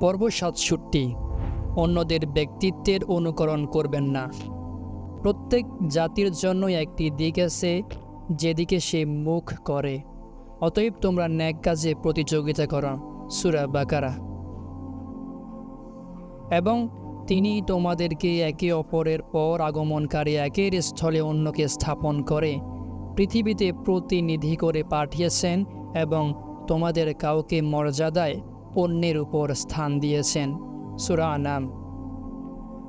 পর্ব সাতষট্টি। অন্যদের ব্যক্তিত্বের অনুকরণ করবেন না। প্রত্যেক জাতির জন্য একটি দিক আছে, যেদিকে সে মুখ করে। অতএব তোমরা ন্যাক কাজে প্রতিযোগিতা করো, সুরা বাকারা। এবং তিনি তোমাদেরকে একে অপরের পর আগমনকারী একের স্থলে অন্যকে স্থাপন করে, পৃথিবীতে প্রতিনিধি করে পাঠিয়েছেন এবং তোমাদের কাউকে মর্যাদায় অন্যের উপর স্থান দিয়েছেন। সুরা নাম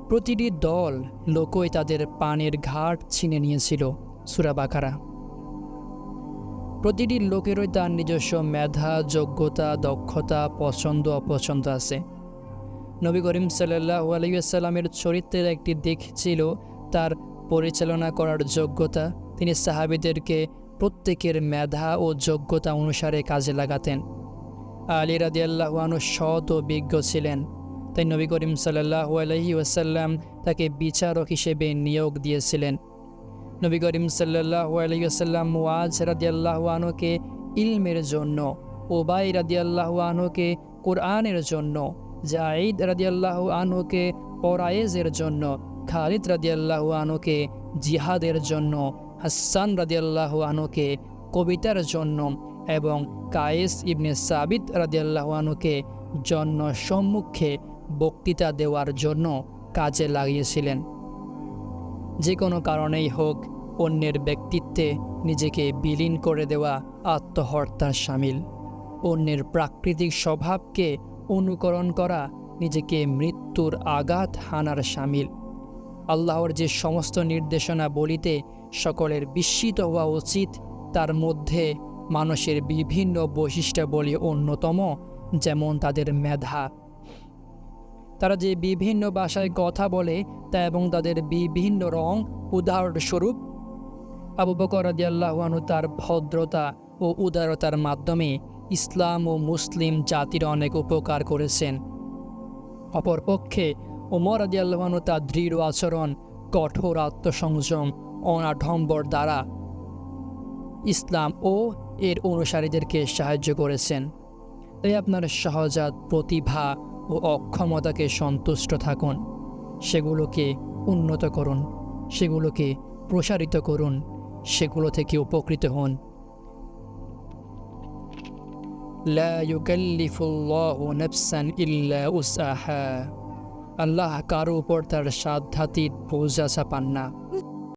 প্রতিটি দল লোকই তাদের পানের ঘাট ছিনে নিয়েছিল, সুরা বাকারা। প্রতিটি লোকেরই তার নিজস্ব মেধা, যোগ্যতা, দক্ষতা, পছন্দ, অপছন্দ আছে। নবী করিম সাল্লাহ আলাইসাল্লামের চরিত্রের একটি দিক ছিল তার পরিচালনা করার যোগ্যতা। তিনি সাহাবিদেরকে প্রত্যেকের মেধা ও যোগ্যতা অনুসারে কাজে লাগাতেন। আলী রাদিয়াল্লাহু আনু সৎ ও বিজ্ঞ ছিলেন। তাই নবী করিম সাল্লাহ আলহি ওয়াসাল্লাম তাকে বিচারক হিসেবে নিয়োগ দিয়েছিলেন। নবী করিম সাল্লাহ আলহিউসাল্লাম ওয়াজ রাদিয়াল্লাহু আনুকে ইলমের জন্য, ওবাই রাদিয়াল্লাহু আনহুকে কোরআনের জন্য জাঈদ রাদিয়াল্লাহু আনহুকে পরায়েজের জন্য, খালিদ রাদিয়াল্লাহু আনহুকে জিহাদের জন্য, হাসান রাদিয়াল্লাহু আনহুকে কবিতার জন্য এবং কায়েস ইবনে সাবিত রাদিয়াল্লাহু আনহুকে জন্য সম্মুখে বক্তৃতা দেওয়ার জন্য কাজে লাগিয়েছিলেন। যে কোনো কারণেই হোক, অন্যের ব্যক্তিত্বে নিজেকে বিলীন করে দেওয়া আত্মহত্যার সামিল। অন্যের প্রাকৃতিক স্বভাবকে অনুকরণ করা নিজেকে মৃত্যুর আঘাত হানার সামিল। আল্লাহর যে সমস্ত নির্দেশনা বলিতে সকলের বিস্মিত হওয়া উচিত, তার মধ্যে মানুষের বিভিন্ন বৈশিষ্ট্যাবলী অন্যতম, যেমন তাদের মেধা। তারা যে বিভিন্ন ভাষায় কথা বলে তা এবং তাদের বিভিন্ন রং উদাহরণস্বরূপ আবু বকর তার ভদ্রতা ও উদারতার মাধ্যমে ইসলাম ও মুসলিম জাতির অনেক উপকার করেছেন। অপরপক্ষে ওমর তার দৃঢ় আচরণ, কঠোর আত্মসংযম, অনাঢম্বর দ্বারা ইসলাম ও এর অনুসারীদেরকে সাহায্য করেছেন। তাই আপনার সহজাত প্রতিভা ও অক্ষমতাকে সন্তুষ্ট থাকুন। সেগুলোকে উন্নত করুন, সেগুলোকে প্রসারিত করুন, সেগুলো থেকে উপকৃত হন। লা আল্লাহ কারও উপর তার সাধ্যাতীত বোঝা চাপান না।